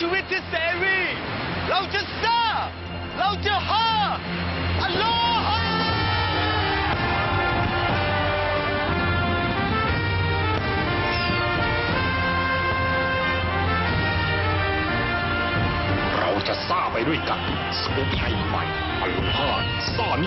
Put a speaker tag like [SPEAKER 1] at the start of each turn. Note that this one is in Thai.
[SPEAKER 1] ชีวิตที่เสรี เราจะซ่า เราจะฮาอัลลฮฺ
[SPEAKER 2] เราจะซ่าไปด้วยกัน สกูปไทยใหม่อัลลอฮฺซ่านิ